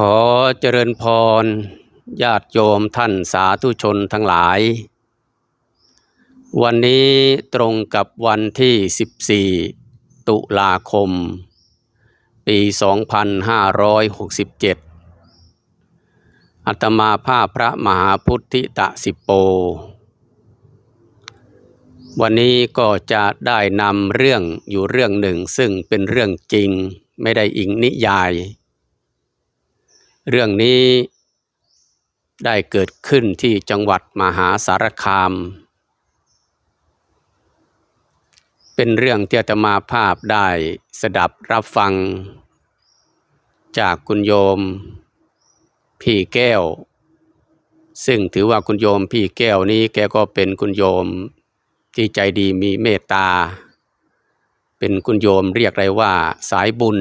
ขอเจริญพร ญาติโยมท่านสาธุชนทั้งหลาย วันนี้ตรงกับวันที่ 14 ตุลาคม ปี 2567 อัตมาภาพพระมหาพุทธิตะสิโป วันนี้ก็จะได้นำเรื่องอยู่เรื่องหนึ่งซึ่งเป็นเรื่องจริงไม่ได้อิงนิยาย เรื่องนี้ได้เกิดขึ้นที่จังหวัดมหาสารคาม เป็นเรื่องที่อาตมาภาพได้สดับรับฟัง จากคุณโยม พี่แก้ว ซึ่งถือว่าคุณโยมพี่แก้วนี้แกก็เป็นคุณโยมที่ใจดีมีเมตตา เป็นคุณโยมเรียกไรว่าสายบุญ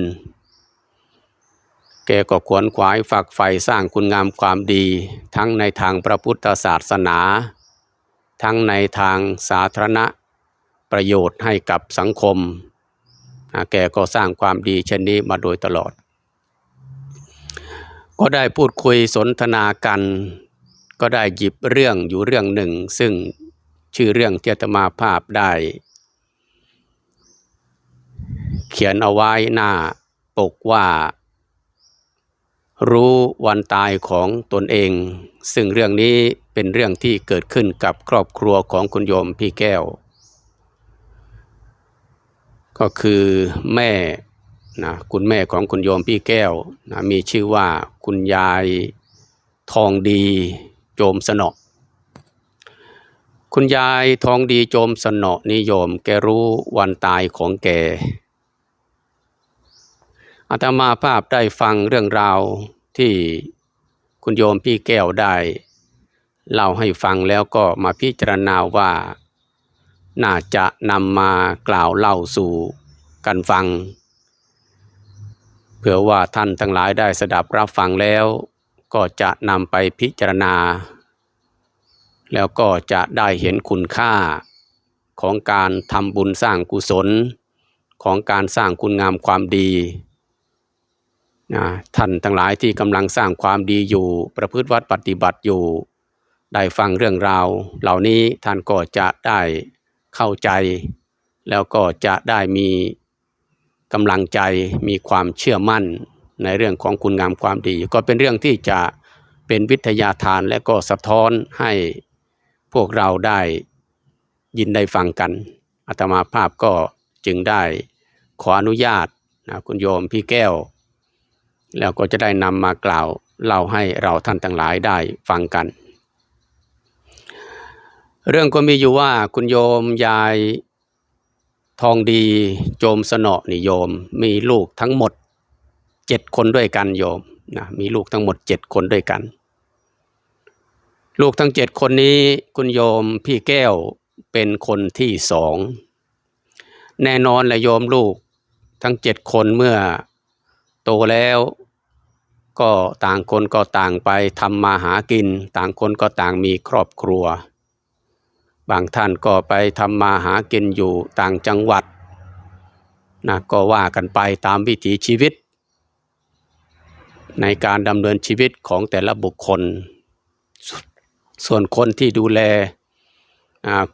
แกก็ขวนขวายฝักใฝ่สร้างคุณงามความดี ทั้งในทางพระพุทธศาสนา ทั้งในทางสาธารณประโยชน์ให้กับสังคม แกก็สร้างความดีเช่นนี้มาโดยตลอด ก็ได้พูดคุยสนทนากัน ก็ได้หยิบเรื่องอยู่เรื่องหนึ่ง ซึ่งชื่อเรื่องที่อาตมาภาพได้ เขียนเอาไว้หน้าปกว่า รู้วันตายของตนเอง ซึ่งเรื่องนี้เป็นเรื่องที่เกิดขึ้นกับครอบครัวของคุณโยมพี่แก้ว ก็คือแม่นะคุณแม่ของคุณโยมพี่แก้วนะมีชื่อว่าคุณยายทองดีโจมสนอคุณยายทองดีโจมสนอนิยมแกรู้วันตายของแกอาตมาภาพได้ฟังเรื่องราว ที่คุณโยมพี่แก้วได้เล่าให้ฟังแล้วก็มาพิจารณาว่า น่าจะนำมากล่าวเล่าสู่กันฟัง เผื่อว่าท่านทั้งหลายได้สดับรับฟังแล้ว ก็จะนำไปพิจารณา แล้วก็จะได้เห็นคุณค่าของการทำบุญสร้างกุศล ของการสร้างคุณงามความดี นะท่านทั้งหลายที่กำลังสร้างความดีอยู่ ประพฤติวัดปฏิบัติอยู่ ได้ฟังเรื่องราว เหล่านี้ท่านก็จะได้เข้าใจ แล้วก็จะได้มีกำลังใจมีความเชื่อมั่นในเรื่องของคุณงามความดี ก็เป็นเรื่องที่จะเป็นวิทยาทานและก็สะท้อนให้พวกเราได้ยินได้ฟังกันอาตมาภาพก็จึงได้ขออนุญาตนะคุณโยมพี่แก้ว แล้วก็จะได้นำมากล่าวเล่าให้เราท่านทั้งหลายได้ฟังกัน เรื่องก็มีอยู่ว่าคุณโยมยายทองดีโจมสนอนิโยม มีลูกทั้งหมดเจ็ดคนด้วยกันโยมนะมีลูกทั้งหมดเจ็ดคนด้วยกัน ลูกทั้งเจ็ดคนนี้คุณโยมพี่แก้วเป็นคนที่สองแน่นอนและโยมลูกทั้งเจ็ดคนเมื่อโตแล้ว ก็ต่างคนก็ต่างไปทำมาหากิน ต่างคนก็ต่างมีครอบครัว บางท่านก็ไปทำมาหากินอยู่ต่างจังหวัดนะก็ว่ากันไปตามวิถีชีวิต ในการดำเนินชีวิตของแต่ละบุคคล ส่วนคนที่ดูแล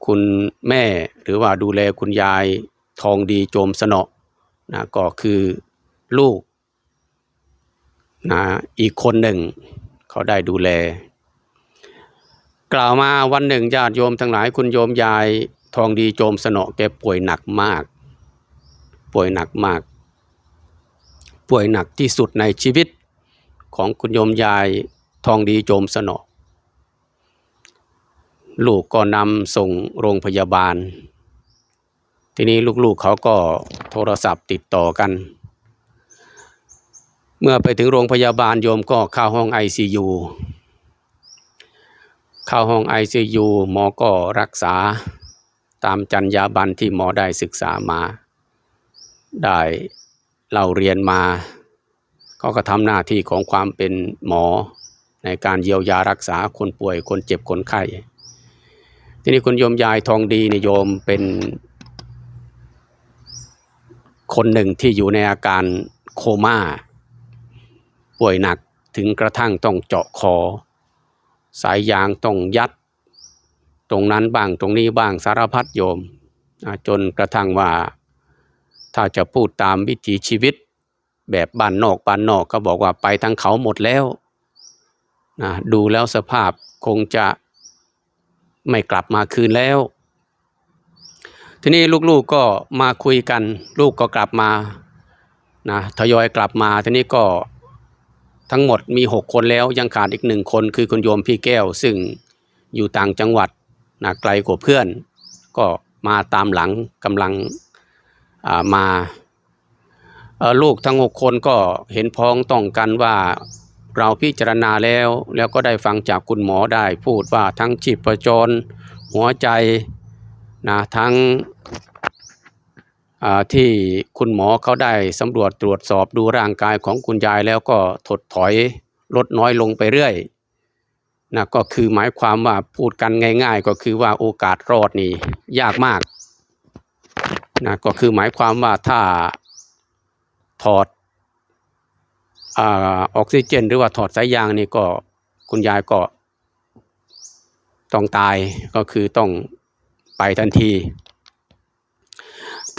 คุณแม่หรือว่าดูแลคุณยายทองดีโจมสนอนะก็คือลูก นะอีกคนหนึ่ง เขาได้ดูแล กล่าวมาวันหนึ่งญาติโยมทั้งหลายคุณโยมยายทองดีโจมสนอแกป่วยหนักมาก ป่วยหนักมาก ป่วยหนักที่สุดในชีวิตของคุณโยมยายทองดีโจมสนอลูกก็นำส่งโรงพยาบาล ทีนี้ลูกๆเขาก็โทรศัพท์ติดต่อกัน เมื่อไปถึงโรงพยาบาลโยมก็เข้าห้อง ICU เข้าห้อง ICU หมอก็รักษาตามจรรยาบรรณที่หมอได้ศึกษามา ได้เล่าเรียนมาเขาก็ทำหน้าที่ของความเป็นหมอในการเยียวยารักษาคนป่วยคนเจ็บคนไข้ ทีนี้คุณโยมยายทองดีนิยมเป็นคนหนึ่งที่อยู่ในอาการโคม่า ป่วยหนักถึงกระทั่งต้องเจาะคอ สายยางต้องยัด ตรงนั้นบ้างตรงนี้บ้างสารพัดโยม จนกระทั่งว่า ถ้าจะพูดตามวิถีชีวิต แบบบ้านนอกบ้านนอกก็บอกว่าไปทั้งเขาหมดแล้วนะดูแล้วสภาพคงจะไม่กลับมาคืนแล้ว ทีนี้ลูกๆก็มาคุยกัน ลูกก็กลับมานะทยอยกลับมาทีนี้ก็ ทั้งหมดมีหกคนแล้วยังขาดอีกหนึ่งคนคือคุณโยมพี่แก้ว ซึ่งอยู่ต่างจังหวัดนะไกลกว่าเพื่อน ก็มาตามหลังกำลังามาลูกทั้งหกคนก็เห็นพ้องต้องกันว่าเราพิจารณาแล้ว แล้วก็ได้ฟังจากคุณหมอได้พูดว่าทั้งชีพจร หัวใจนะทั้ง ที่คุณหมอเขาได้สำรวจตรวจสอบดูร่างกายของคุณยายแล้วก็ถดถอยลดน้อยลงไปเรื่อยนะก็คือหมายความว่าพูดกันง่าย ๆ ก็คือว่าโอกาสรอดนี่ยากมากนะก็คือหมายความว่าถ้าถอดอออกซิเจน หรือว่าถอดสายยางนี่ก็คุณยายก็ต้องตายก็คือต้องไปทันที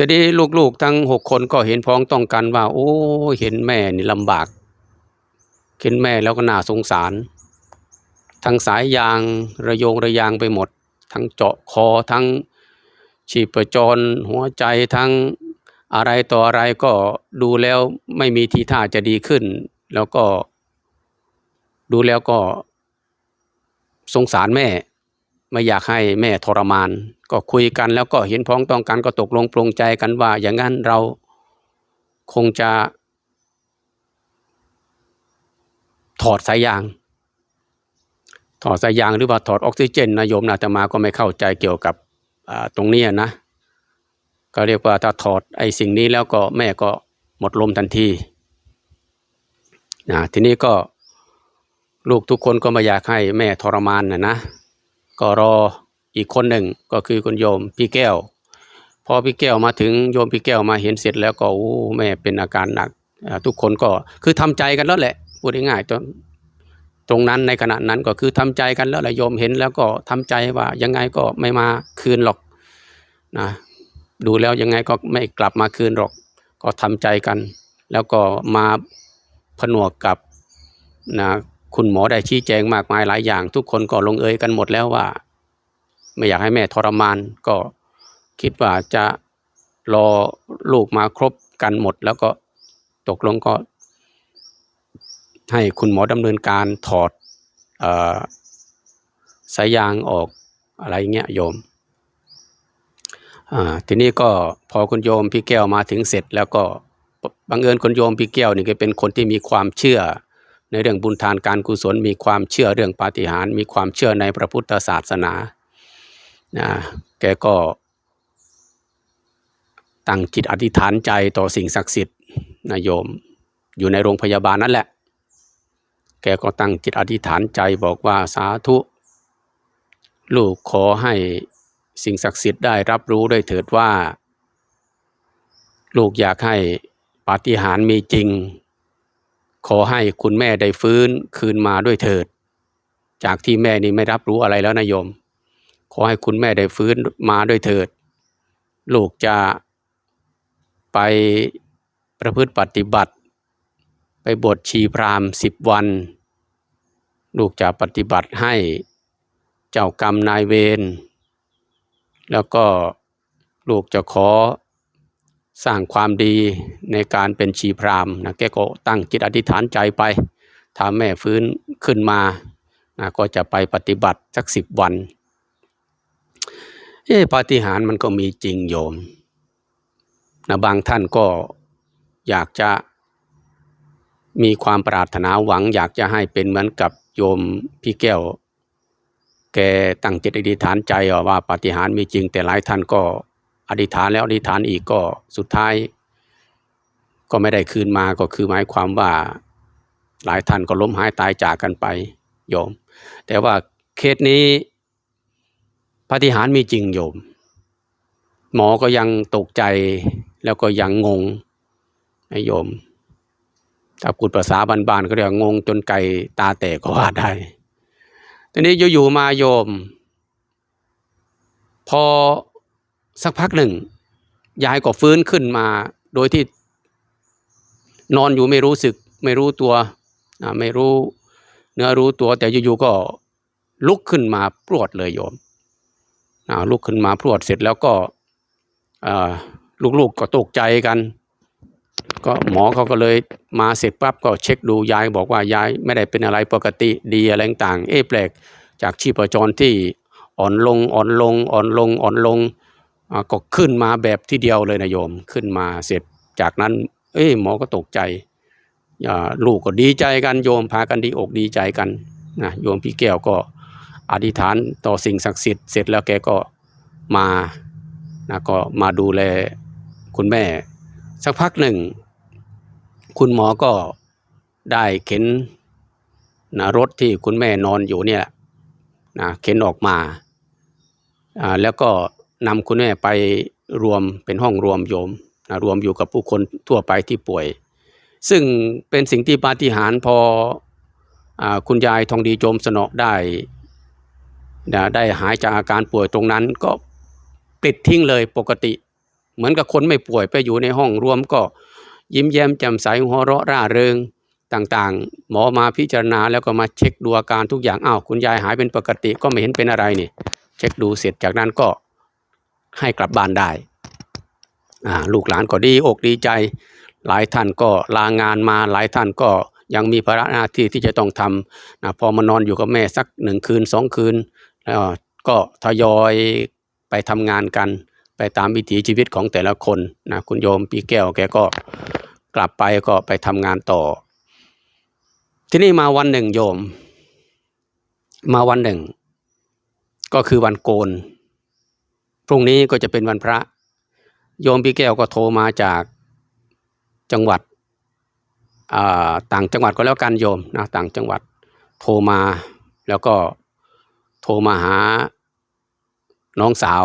แต่นี้ลูกๆทั้งหกคนก็เห็นพ้องต้องกันว่า โอ้เห็นแม่นี่ลำบาก เห็นแม่แล้วก็น่าสงสาร ทั้งสายยางระโยงระยางไปหมด ทั้งเจาะคอทั้งชีพจรหัวใจทั้งอะไรต่ออะไรก็ดูแล้วไม่มีทีท่าจะดีขึ้น แล้วก็ ดูแล้วก็สงสารแม่ ไม่อยากให้แม่ทรมาน ก็คุยกันแล้วก็เห็นพ้องต้องกันก็ตกลงปรงใจกันว่า อย่างนั้นเราคงจะ ถอดสายยาง ถอดสายยางหรือว่าถอดออกซิเจนนะโยมนะอาตมาก็ไม่เข้าใจเกี่ยวกับตรงนี้นะ ก็เรียกว่าถ้าถอดไอ้สิ่งนี้แล้วก็แม่ก็หมดลมทันทีนะทีนี้ก็ลูกทุกคนก็ไม่อยากให้แม่ทรมานนะนะ ก็รออีกคนหนึ่งก็คือคุณโยมพี่แก้ว พอพี่แก้วมาถึงโยมพี่แก้วมาเห็นเสร็จแล้วก็โอ้แม่เป็นอาการหนัก ทุกคนก็คือทำใจกันแล้วแหละพูดง่ายๆตรงตรงนั้นในขณะนั้นก็คือทำใจกันแล้วแหละโยมเห็นแล้วก็ทำใจว่ายังไงก็ไม่มาคืนหรอกนะดูแล้วยังไงก็ไม่กลับมาคืนหรอก ก็ทำใจกัน แล้วก็มาผนวกกับนะ คุณหมอได้ชี้แจงมากมายหลายอย่าง ทุกคนก็ลงเอยกันหมดแล้วว่า ไม่อยากให้แม่ทรมาน ก็คิดว่าจะรอลูกมาครบกันหมด แล้วก็ตกลงก็ ให้คุณหมอดำเนินการถอดอสายยางออกอะไรเงี้ยโยมทีนี้ก็พอคุณโยมพี่แก้วมาถึงเสร็จแล้วก็บังเอิญคุณโยมพี่แก้วนี่ก็เป็นคนที่มีความเชื่อ ในเรื่องบุญทานการกุศลมีความเชื่อเรื่องปาฏิหาริย์มีความเชื่อในพระพุทธศาสนานะแกก็ตั้งจิตอธิษฐานใจต่อสิ่งศักดิ์สิทธิ์นะโยม อยู่ในโรงพยาบาลนั่นแหละ แกก็ตั้งจิตอธิษฐานใจบอกว่าสาธุ ลูกขอให้สิ่งศักดิ์สิทธิ์ได้รับรู้ด้วยเถิดว่า ลูกอยากให้ปาฏิหาริย์มีจริง ขอให้คุณแม่ได้ฟื้นคืนมาด้วยเถิด จากที่แม่นี่ไม่รับรู้อะไรแล้วนะโยม ขอให้คุณแม่ได้ฟื้นมาด้วยเถิด ลูกจะไปประพฤติปฏิบัติ ไปบวชชีพรามสิบวัน ลูกจะปฏิบัติให้เจ้ากรรมนายเวรแล้วก็ลูกจะขอ สร้างความดีในการเป็นชีพรามนะแกก็ตั้งจิตอธิษฐานใจไปถ้าแม่ฟื้นขึ้นมานะก็จะไปปฏิบัติสักสิบวันเอ๊ะปาฏิหาริย์มันก็มีจริงโยมนะบางท่านก็อยากจะมีความปรารถนาหวัง อยากจะให้เป็นเหมือนกับโยมพี่แก้ว แกตั้งจิตอธิษฐานใจว่าปาฏิหาริย์มีจริง แต่หลายท่านก็ อธิษฐานแล้วอธิษฐานอีกก็สุดท้าย ก็ไม่ได้คืนมาก็คือหมายความว่าหลายท่านก็ล้มหายตายจากกันไปโยม แต่ว่าเคสนี้ปฏิหารมีจริงโยม หมอก็ยังตกใจแล้วก็ยังงงนะโยม ถ้าพูดภาษาบ้านๆก็เรียกงงจนไก่ตาแตกก็ว่าได้ทีนี้อยู่ๆมาโยม พอ สักพักหนึ่ง ยายก็ฟื้นขึ้นมา โดยที่นอนอยู่ไม่รู้สึก ไม่รู้ตัวไม่รู้เนื้อรู้ตัว แต่อยู่ๆก็ลุกขึ้นมาพรวดเลยโยมลุกขึ้นมาพรวดเสร็จแล้วก็ลูกๆก็ตกใจกัน ก็หมอเขาก็เลยมาเสร็จปั๊บก็เช็คดูยายบอกว่ายายไม่ได้เป็นอะไรปกติดีอะไรต่างเอ๊ะแปลกจากชีพจรที่อ่อนลงอ่อนลงอ่อนลงอ่อนลงอ่า ก็ขึ้นมาแบบที่เดียวเลยนะโยมขึ้นมาเสร็จจากนั้น เอ้ยหมอก็ตกใจลูกก็ดีใจกันโยมพากันดีอกดีใจกันนะโยมพี่แก้วก็อธิษฐานต่อสิ่งศักดิ์สิทธิ์เสร็จแล้วแกก็มานะก็มาดูแลคุณแม่ สักพักหนึ่ง คุณหมอก็ได้เข็นนะรถที่คุณแม่นอนอยู่เนี่ยนะเข็นออกมาแล้วก็ นำคุณแม่ไปรวมเป็นห้องรวมโยมนะรวมอยู่กับผู้คนทั่วไปที่ป่วย ซึ่งเป็นสิ่งที่ปาฏิหาริย์พออคุณยายทองดีโจมสนอได้นะได้หายจากอาการป่วยตรงนั้นก็ปิดทิ้งเลยปกติ เหมือนกับคนไม่ป่วยไปอยู่ในห้องรวมก็ยิ้มแย้มแจ่มใสหัวเราะร่าเริงต่างๆ หมอมาพิจารณาแล้วก็มาเช็คดูอาการทุกอย่างอ้าวคุณยายหายเป็นปกติก็ไม่เห็นเป็นอะไรนี่เช็คดูเสร็จจากนั้นก็ ให้กลับบ้านได้ลูกหลานก็ดีอกดีใจ หลายท่านก็ลางานมาหลายท่านก็ยังมีภาระหน้าที่ที่จะต้องทำนะพอมานอนอยู่กับแม่สักหนึ่งคืนสองคืนแล้วก็ทยอยไปทำงานกัน ไปตามวิถีชีวิตของแต่ละคนนะคุณโยมพี่แก้วแกก็กลับไปก็ไปทำงานต่อ ที่นี่มาวันหนึ่งโยม มาวันหนึ่ง ก็คือวันโกน พรุ่งนี้ก็จะเป็นวันพระ โยมพี่แก้วก็โทรมาจากจังหวัดต่างจังหวัดก็แล้วกันโยมนะต่างจังหวัดโทรมาแล้วก็โทรมาหาน้องสาว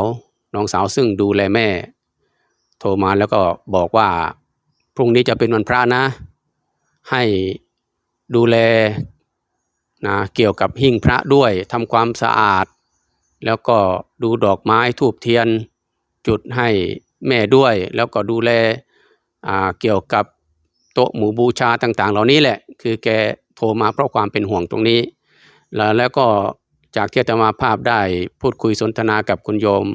น้องสาวซึ่งดูแลแม่ โทรมาแล้วก็บอกว่าพรุ่งนี้จะเป็นวันพระนะ ให้ดูแลนะเกี่ยวกับหิ้งพระด้วยทำความสะอาด แล้วก็ดูดอกไม้ทูบเทียน จุดให้แม่ด้วย แล้วก็ดูแลเกี่ยวกับโต๊ะหมู่บูชาต่าง ๆ เหล่านี้แหละ คือแกโทรมาเพราะความเป็นห่วงตรงนี้ แล้วแล้วก็จากที่อาตมาภาพได้พูดคุยสนทนากับคุณโยม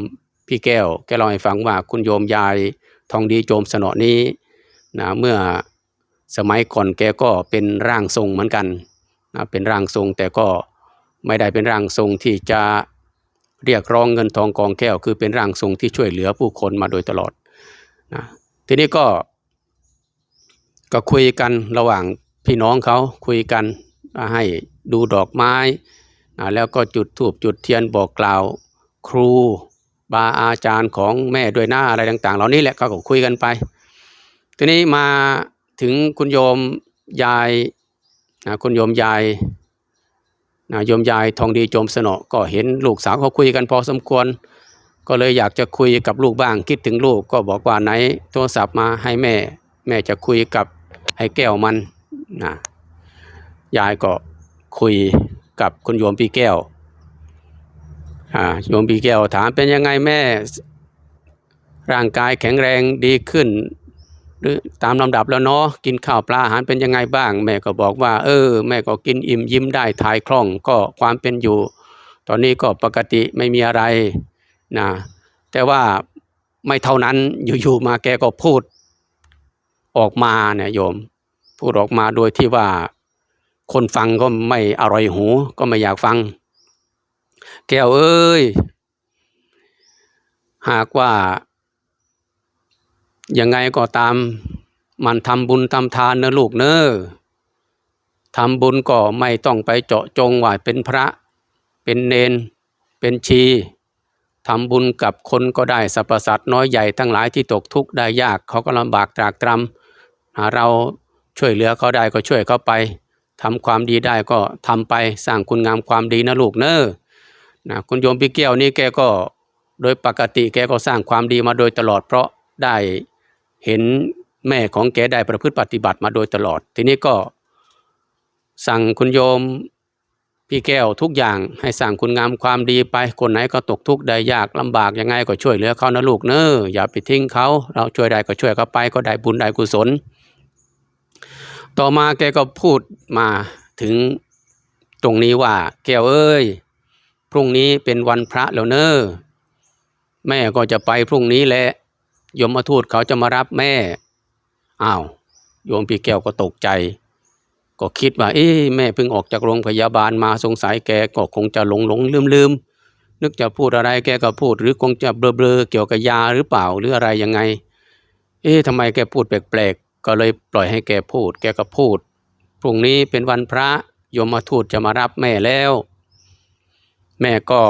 พี่แก้ว แกเล่าให้ฟังว่าคุณโยมยายทองดีโจมสนอนี้นะเมื่อสมัยก่อนแกก็เป็นร่างทรงเหมือนกันนะเป็นร่างทรงแต่ก็ไม่ได้เป็นร่างทรงที่จะ เรียกร้องเงินทองกองแก้ว คือเป็นร่างทรงที่ช่วยเหลือผู้คนมาโดยตลอดนะทีนี้ก็ก็คุยกันระหว่างพี่น้องเขาคุยกันให้ดูดอกไม้แล้วก็จุดธูปจุดเทียนบอกกล่าวครูบาอาจารย์ของแม่ด้วยหน้าอะไรต่าง ๆ เหล่านี้แหละก็คุยกันไป ทีนี้มาถึงคุณโยมยายนะคุณโยมยาย นะโยมยายทองดีโจมสนอก็เห็นลูกสาวเขาคุยกันพอสมควร ก็เลยอยากจะคุยกับลูกบ้างคิดถึงลูกก็บอกว่าไหนโทรศัพท์มาให้แม่ แม่จะคุยกับไอ้แก้วมันนะยายก็คุยกับคุณโยมพี่แก้วโยมพี่แก้วถามเป็นยังไงแม่ ร่างกายแข็งแรงดีขึ้น หรือตามลำดับแล้วเนาะกินข้าวปลาอาหารเป็นยังไงบ้าง แม่ก็บอกว่า เออ แม่ก็กินอิ่มยิ้มได้ถ่ายคล่องก็ความเป็นอยู่ ตอนนี้ก็ปกติไม่มีอะไรนะแต่ว่าไม่เท่านั้นอยู่ๆมาแกก็พูดออกมาเนี่ยโยม พูดออกมาโดยที่ว่าคนฟังก็ไม่อร่อยหูก็ไม่อยากฟัง แก้วเอ้ย หากว่า ยังไงก็ตามมันทำบุญทำทานเนอะลูกเนอะทำบุญก็ไม่ต้องไปเจาะจงว่าเป็นพระ เป็นเนน เป็นชีทำบุญกับคนก็ได้สรรพสัตว์น้อยใหญ่ทั้งหลายที่ตกทุกข์ได้ยากเขาก็ลำบากตรากตรำหาเราช่วยเหลือเขาได้ก็ช่วยเขาไปทำความดีได้ก็ทำไปสร้างคุณงามความดีนะลูกเนอะนะคุณโยมพี่แก้วนี่แกก็โดยปกติแกก็สร้างความดีมาโดยตลอดเพราะได้ เห็นแม่ของแกได้ประพฤติปฏิบัติมาโดยตลอด ทีนี้ก็สั่งคุณโยมพี่แก้วทุกอย่างให้สั่งคุณงามความดีไป คนไหนก็ตกทุกข์ได้ยากลำบากยังไงก็ช่วยเหลือเขานะลูกเนอะออย่าไปทิ้งเขา เราช่วยได้ก็ช่วยเขาไปก็ได้บุญได้กุศล ต่อมาแกก็พูดมาถึงตรงนี้ว่า แก้วเอ้ย พรุ่งนี้เป็นวันพระแล้วเนอะแม่ก็จะไปพรุ่งนี้แหละ ยมทูตเขาจะมารับแม่ อ้าว โยมพี่แก้วก็ตกใจ ก็คิดว่า เอ๊ะแม่เพิ่งออกจากโรงพยาบาลมาสงสัยแกก็คงจะหลงหลงลืมลืมนึกจะพูดอะไรแกก็พูด หรือคงจะเบลอเบลอเกี่ยวกับยาหรือเปล่าหรืออะไรยังไง เอ๊ะทำไมแกพูดแปลกๆ ก็เลยปล่อยให้แกพูด แกก็พูด พรุ่งนี้เป็นวันพระ ยมทูตจะมารับแม่แล้ว แม่ก็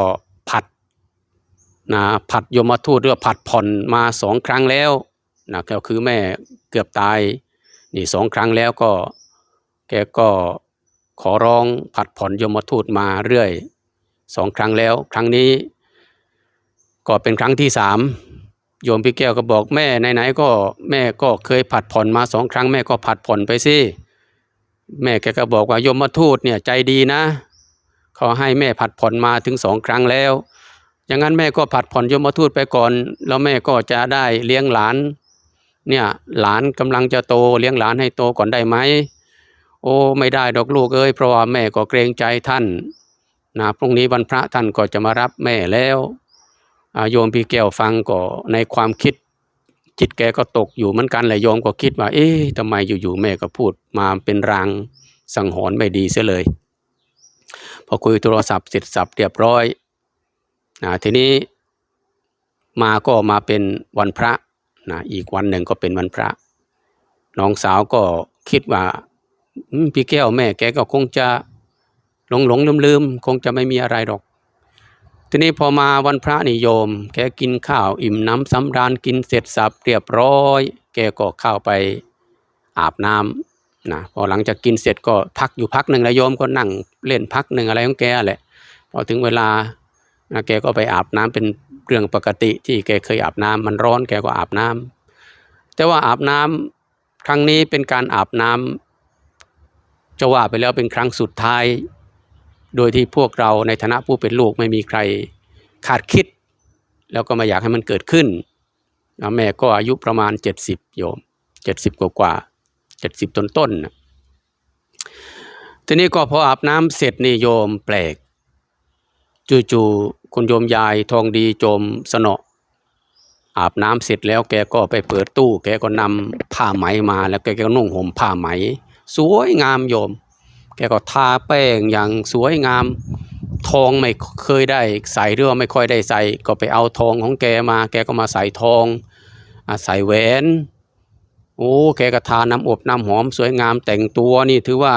ผัด นะผัดยมทูตหรือผัดผ่อนมาสองครั้งแล้วนะก็คือแม่เกือบตายนี่สองครั้งแล้วก็แกก็ขอร้องผัดผ่อนยมทูตมาเรื่อยสองครั้งแล้ว ครั้งนี้ ก็เป็นครั้งที่สามโยมพี่แก้วก็บอกแม่ไหนๆก็แม่ก็เคยผัดผ่อนมาสองครั้ง แม่ก็ผัดผ่อนไปสิแม่แกก็บอกว่ายมทูตเนี่ยใจดีนะเขาให้แม่ผัดผ่อนมาถึงสองครั้งแล้ว อย่างนั้นแม่ก็ผัดผ่อนยมทูตไปก่อน แล้วแม่ก็จะได้เลี้ยงหลาน เนี่ยหลานกำลังจะโตเลี้ยงหลานให้โตก่อนได้ไหมโอ้ไม่ได้ดอกลูกเอ้ยเพราะว่าแม่ก็เกรงใจท่านนะพรุ่งนี้วันพระท่านก็จะมารับแม่แล้วอ่าโยมพี่แก้วฟังก็ในความคิด จิตแกก็ตกอยู่เหมือนกันแหละโยมก็คิดว่า เอ๊ะทำไมอยู่ๆแม่ก็พูดมาเป็นรางสังหรณ์ไม่ดีเสียเลย พอคุยโทรศัพท์เสร็จสับเรียบร้อย นะทีนี้มาก็มาเป็นวันพระนะอีกวันหนึ่งก็เป็นวันพระ น้องสาวก็คิดว่าพี่แก้วแม่แกก็คงจะหลงหลงลืมลืมคงจะไม่มีอะไรหรอก ทีนี้พอมาวันพระนิโยม แกกินข้าวอิ่มน้ำสำราญกินเสร็จสับเรียบร้อย แกก็เข้าไปอาบน้ำนะพอหลังจากกินเสร็จก็พักอยู่พักหนึ่งแล้วโยมก็นั่งเล่นพักหนึ่งอะไรของแกแหละพอถึงเวลา นะแกก็ไปอาบน้ำเป็นเรื่องปกติที่แกเคยอาบน้ำมันร้อนแกก็อาบน้ำแต่ว่าอาบน้ำครั้งนี้เป็นการอาบน้ำจะว่าไปแล้วเป็นครั้งสุดท้าย โดยที่พวกเราในฐานะผู้เป็นลูกไม่มีใครขาดคิด แล้วก็ไมาอยากให้มันเกิดขึ้นนะแม่ก็อายุประมาณเจ็ดสิบโยมเจ็ดสิบกว่ากว่าเจ็ดสิบต้นต้นๆนะทีนี้ก็พออาบน้ำเสร็จนี่โยมแปลก จู่ๆคุณโยมยายทองดีโจมสนออาบน้ำเสร็จแล้วแกก็ไปเปิดตู้ แกก็นำผ้าไหมมาแล้วแกก็นุ่งห่มผ้าไหม สวยงามโยม แกก็ทาแป้งอย่างสวยงาม ทองไม่เคยได้ใส่หรือว่าไม่ค่อยได้ใส่ ก็ไปเอาทองของแกมา แกก็มาใส่ทองอใส่แหวน โอ้แกก็ทาน้ำอบน้ำหอมสวยงามแต่งตัวนี่ถือว่า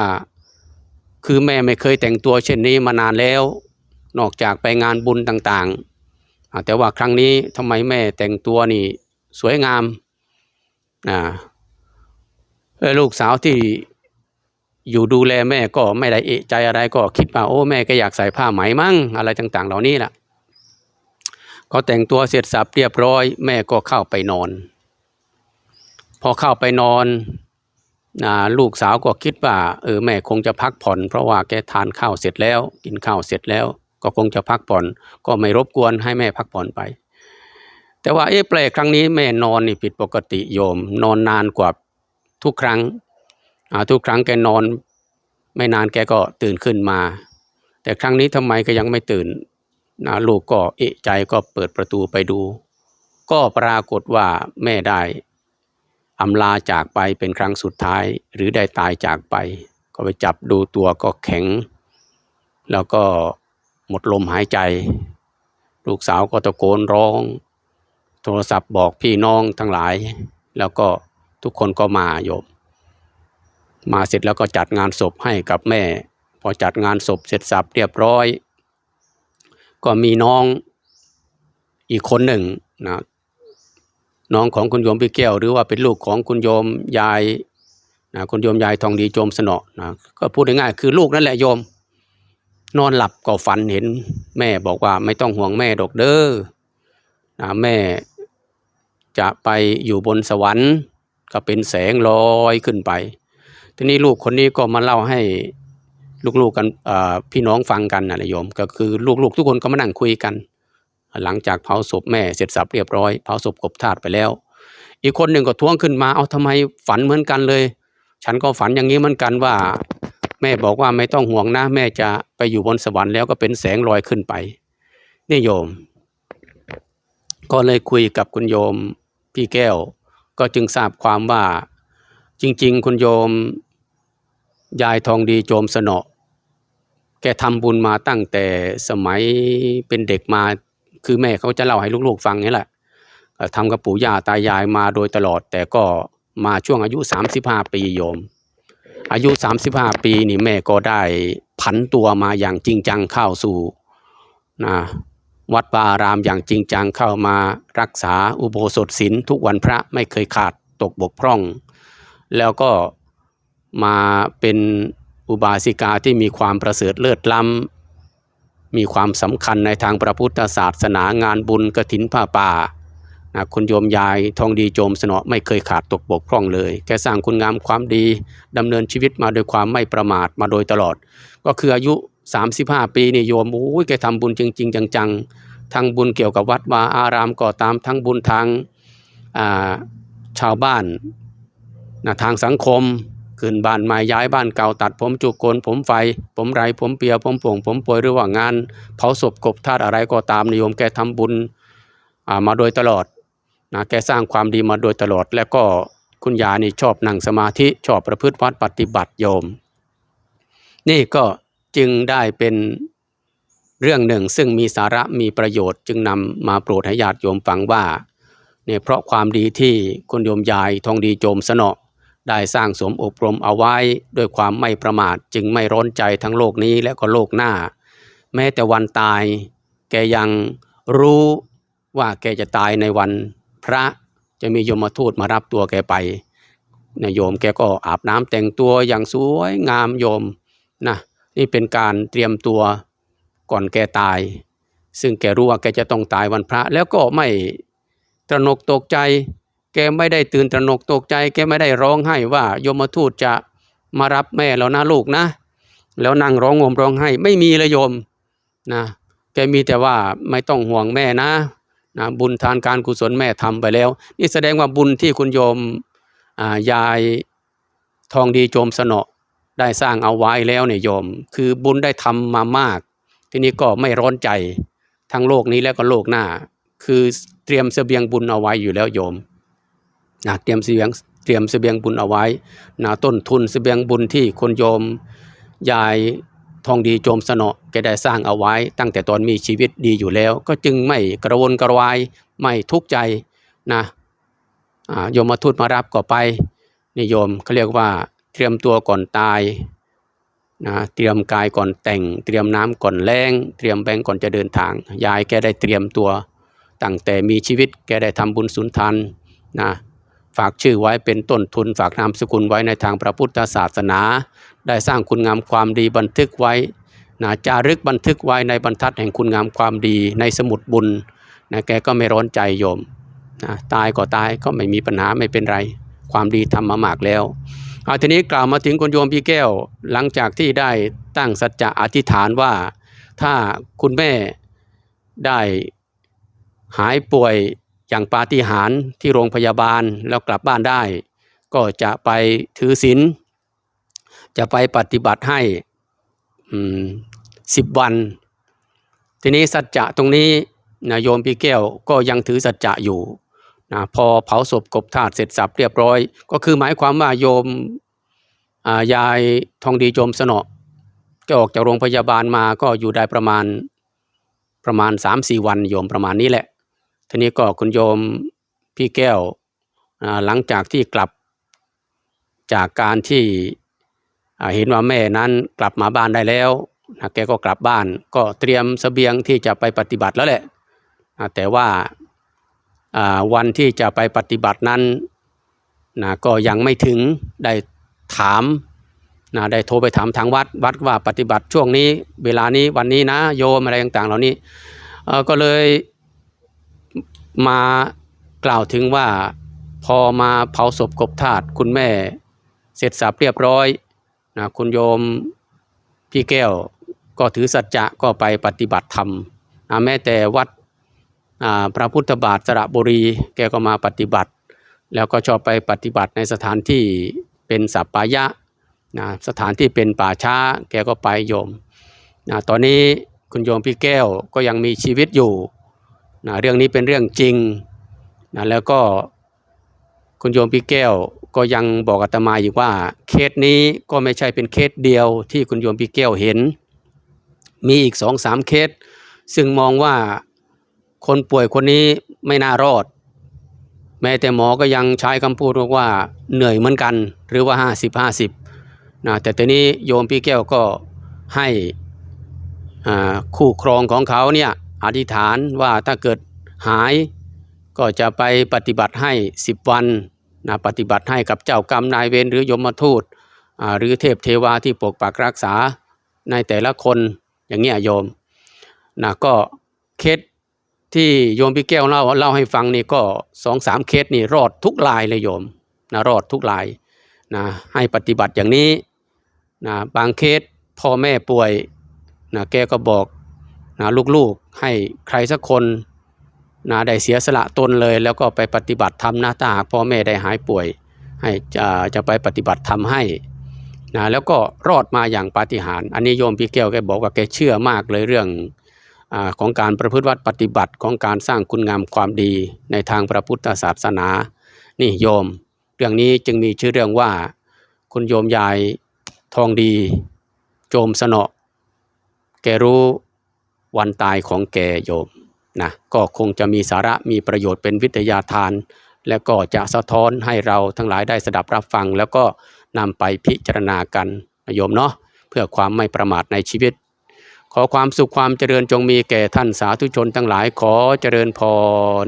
คือแม่ไม่เคยแต่งตัวเช่นนี้มานานแล้ว นอกจากไปงานบุญต่างๆ แต่ว่าครั้งนี้ทำไมแม่แต่งตัวนี่สวยงามลูกสาวที่อยู่ดูแลแม่ก็ไม่ได้เอะใจอะไรก็คิดว่าโอ้แม่ก็อยากใส่ผ้าไหมมั้งอะไรต่างๆ เหล่านี้แหละก็แต่งตัวเสร็จสับเรียบร้อย แม่ก็เข้าไปนอน พอเข้าไปนอนนะลูกสาวก็คิดว่าเออแม่คงจะพักผ่อน เพราะว่าแกทานข้าวเสร็จแล้ว กินข้าวเสร็จแล้ว ก็คงจะพักผ่อน ก็ไม่รบกวนให้แม่พักผ่อนไป แต่ว่าเอ๊ะแปลกครั้งนี้แม่นอนนี่ผิดปกติโยม นอนนานกว่าทุกครั้งทุกครั้งแกนอน ไม่นานแกก็ตื่นขึ้นมา แต่ครั้งนี้ทำไมก็ยังไม่ตื่นนะลูกก็เอะใจก็เปิดประตูไปดู ก็ปรากฏว่าแม่ได้อำลาจากไปเป็นครั้งสุดท้าย หรือได้ตายจากไป ก็ไปจับดูตัวก็แข็ง แล้วก็ มดลมหายใจ ลูกสาวก็ตะโกนร้อง โทรศัพท์บอกพี่น้องทั้งหลาย แล้วก็ทุกคนก็มาโยม มาเสร็จแล้วก็จัดงานศพให้กับแม่ พอจัดงานศพเสร็จสับเรียบร้อย ก็มีน้องอีกคนหนึ่งนะน้องของคุณโยมพี่แก้ว หรือว่าเป็นลูกของคุณโยมยายนะคุณโยมยายทองดีโจมสนอนะก็พูดง่ายๆคือลูกนั่นแหละโยม นอนหลับก็ฝันเห็น แม่บอกว่าไม่ต้องห่วงแม่ดอกเด้อนะแม่จะไปอยู่บนสวรรค์ ก็เป็นแสงลอยขึ้นไป ทีนี้ลูกคนนี้ก็มาเล่าให้ลูกๆกันพี่น้องฟังกันนะโยม ก็คือลูกๆ ทุกคนก็มานั่งคุยกัน หลังจากเผาศพแม่เสร็จสับเรียบร้อยเผาศพกบธาตุไปแล้ว อีกคนหนึ่งก็ท้วงขึ้นมาเอาทำไมฝันเหมือนกันเลย ฉันก็ฝันอย่างนี้เหมือนกันว่า แม่บอกว่าไม่ต้องห่วงนะ แม่จะไปอยู่บนสวรรค์แล้วก็เป็นแสงลอยขึ้นไป นี่โยม ก็เลยคุยกับคุณโยมพี่แก้ว ก็จึงทราบความว่า จริง ๆ คุณโยม ยายทองดีโจมสนอแกทำบุญมาตั้งแต่สมัยเป็นเด็กมา คือแม่เขาจะเล่าให้ลูกๆฟังนี่แหละทำกับปู่ย่าตายายมาโดยตลอด แต่ก็มาช่วงอายุ 35 ปีโยม อายุ 35 ปีนี่แม่ก็ได้ผันตัวมาอย่างจริงจังเข้าสู่นะวัดวาอารามอย่างจริงจังเข้ามารักษาอุโบสถศีลทุกวันพระไม่เคยขาดตกบกพร่อง แล้วก็มาเป็นอุบาสิกาที่มีความประเสริฐเลิศล้ำมีความสำคัญในทางพระพุทธศาสนางานบุญกระถินผ้าป่า นะคุณโยมยายทองดีโจมสนอไม่เคยขาดตกบกพร่องเลย แกสร้างคุณงามความดีดำเนินชีวิตมาโดยความไม่ประมาทมาโดยตลอด ก็คืออายุ 35 ปีนี่โยมโอ้ยแกทำบุญจริง ๆ จังๆ ทั้งบุญเกี่ยวกับวัดวาอารามก็ตามทั้งบุญทางาชาวบ้านนะทางสังคมขึ้นบ้านใหม่ย้ายบ้านเก่าตัดผมจุกโกนผมไฟ ผมไรผมเปียผมโป่งผมป่วยหรือว่างานเผาศพกบธาตุอะไรก็ตามนิยมแกทำบุญมาโดยตลอด นะแกสร้างความดีมาโดยตลอด แล้วก็คุณยานี่ชอบนั่งสมาธิชอบประพฤติวัดปฏิบัติโยม นี่ก็จึงได้เป็นเรื่องหนึ่งซึ่งมีสาระมีประโยชน์ จึงนำมาโปรดให้ญาติโยมฟังว่าเนี่ยเพราะความดีที่คุณโยมยายทองดีโจมสนอได้สร้างสมอบรมเอาไว้ด้วยความไม่ประมาทจึงไม่ร้อนใจทั้งโลกนี้และก็โลกหน้า แม้แต่วันตาย แกยังรู้ว่าแกจะตายในวัน พระจะมีโยมทูตมารับตัวแกไปนะโยมแกก็อาบน้ำแต่งตัวอย่างสวยงามโยมนะนี่เป็นการเตรียมตัวก่อนแกตาย ซึ่งแกรู้ว่าแกจะต้องตายวันพระ แล้วก็ไม่ตระหนกตกใจ แกไม่ได้ตื่นตระหนกตกใจ แกไม่ได้ร้องไห้ว่าโยมทูตจะมารับแม่แล้วนะลูกนะ แล้วนั่งร้องงมร้องไห้ไม่มีเลยโยมนะแกมีแต่ว่าไม่ต้องห่วงแม่นะ นะบุญทานการกุศลแม่ทำไปแล้ว นี่แสดงว่าบุญที่คุณโยมยายทองดีโจมสนอได้สร้างเอาไว้แล้วเนี่ยโยม คือบุญได้ทำมามาก ทีนี้ก็ไม่ร้อนใจทั้งโลกนี้แล้วก็โลกหน้า คือเตรียมเสบียงบุญเอาไว้อยู่แล้วโยมนะเตรียมเสบียงเตรียมเสบียงบุญเอาไว้นะต้นทุนเสบียงบุญที่คนโยมยาย ทองดีโจมสนอแกได้สร้างเอาไว้ ตั้งแต่ตอนมีชีวิตดีอยู่แล้ว ก็จึงไม่กระวนกระวายไม่ทุกข์ใจนะโยมมาทูตมารับก็ไปนิโยมเขาเรียกว่าเตรียมตัวก่อนตายนะเตรียมกายก่อนแต่ง เตรียมน้ำก่อนแล้งเตรียมแบงก่อนจะเดินทาง ยายแกได้เตรียมตัว ตั้งแต่มีชีวิตแกได้ทำบุญสุนทานนะฝากชื่อไว้เป็นต้นทุนฝากนามสกุลไว้ในทางพระพุทธศาสนา ได้สร้างคุณงามความดีบันทึกไว้นะจารึกบันทึกไว้ในบรรทัดแห่งคุณงามความดีในสมุดบุญนะแกก็ไม่ร้อนใจโยมนะตายก็ตายก็ไม่มีปัญหาไม่เป็นไร ความดีทำมามากแล้วเอาทีนี้กล่าวมาถึงคุณโยมพี่แก้วหลังจากที่ได้ตั้งสัจจะอธิษฐานว่า ถ้าคุณแม่ได้หายป่วยอย่างปาฏิหาริย์ที่โรงพยาบาลแล้วกลับบ้านได้ ก็จะไปถือศีล จะไปปฏิบัติให้สิบวัน ทีนี้สัจจะตรงนี้นะโยมพี่แก้วก็ยังถือสัจจะอยู่นะพอเผาศพกบธาตุเสร็จสับเรียบร้อย ก็คือหมายความว่าโยมอ่ายายทองดีโจมสนอก็ออกจากโรงพยาบาลมาก็อยู่ได้ประมาณประมาณสามสี่วันโยมประมาณนี้แหละ ทีนี้ก็คุณโยมพี่แก้วหลังจากที่กลับจากการที่ เห็นว่าแม่นั้นกลับมาบ้านได้แล้วนะแกก็กลับบ้านก็เตรียมเสบียงที่จะไปปฏิบัติแล้วแหละแต่ว่าวันที่จะไปปฏิบัตินั้นนะก็ยังไม่ถึงได้ถามนะได้โทรไปถามทางวัดวัดว่าปฏิบัติช่วงนี้ เวลานี้วันนี้นะโยมอะไรต่างๆ เหล่านี้ก็เลยมากล่าวถึงว่าพอมาเผาศพกบธาตุคุณแม่ เสร็จสับเรียบร้อย นะคุณโยมพี่แก้วก็ถือสัจจะก็ไปปฏิบัติธรรมนะแม้แต่วัดพระพุทธบาทสระบุรีแกก็มาปฏิบัติ แล้วก็ชอบไปปฏิบัติในสถานที่เป็นสัปปายะนะสถานที่เป็นป่าช้าแกก็ไปโยมนะตอนนี้คุณโยมพี่แก้วก็ยังมีชีวิตอยู่นะเรื่องนี้เป็นเรื่องจริงนะแล้วก็คุณโยมพี่แก้ว ก็ยังบอกอาตมาอีกว่าเคสนี้ก็ไม่ใช่เป็นเคสเดียวที่คุณโยมพี่แก้วเห็น มีอีกสองสามเคสซึ่งมองว่าคนป่วยคนนี้ไม่น่ารอด แม้แต่หมอก็ยังใช้คำพูดว่าเหนื่อยเหมือนกันหรือว่าห้าสิบห้าสิบนะแต่ตอนนี้โยมพี่แก้วก็ให้คู่ครองของเขาเนี่ยอธิษฐานว่าถ้าเกิดหายก็จะไปปฏิบัติให้สิบวัน นะปฏิบัติให้กับเจ้ากรรมนายเวรหรือยมทูตหรือเทพเทวาที่ปกปักรักษาในแต่ละคนอย่างเงี้ยโยมนะก็เคสที่โยมพี่แก้วเล่าเล่าให้ฟังนี่ก็สองสามเคสนี่รอดทุกรายเลยโยมนะรอดทุกรายนะให้ปฏิบัติอย่างนี้นะบางเคสพ่อแม่ป่วยนะแกก็บอกนะลูกๆให้ใครสักคน นะได้เสียสละตนเลย แล้วก็ไปปฏิบัติธรรมนะถ้าหากพ่อแม่ได้หายป่วย ให้จะจะไปปฏิบัติธรรมให้นะแล้วก็รอดมาอย่างปาฏิหาริย์อันนี้โยมพี่แก้วแกบอกว่าแกเชื่อมากเลยเรื่องอของการประพฤติวัดปฏิบัติของการสร้างคุณงามความดีในทางพระพุทธศาสนา นี่โยม เรื่องนี้จึงมีชื่อเรื่องว่าคุณโยมยายทองดี โจมสนอแกรู้วันตายของแกโยม นะก็คงจะมีสาระมีประโยชน์เป็นวิทยาทาน และก็จะสะท้อนให้เราทั้งหลายได้สดับรับฟัง แล้วก็นำไปพิจารณากันนะโยมเนาะเพื่อความไม่ประมาทในชีวิต ขอความสุขความเจริญจงมีแก่ท่านสาธุชนทั้งหลายขอเจริญพร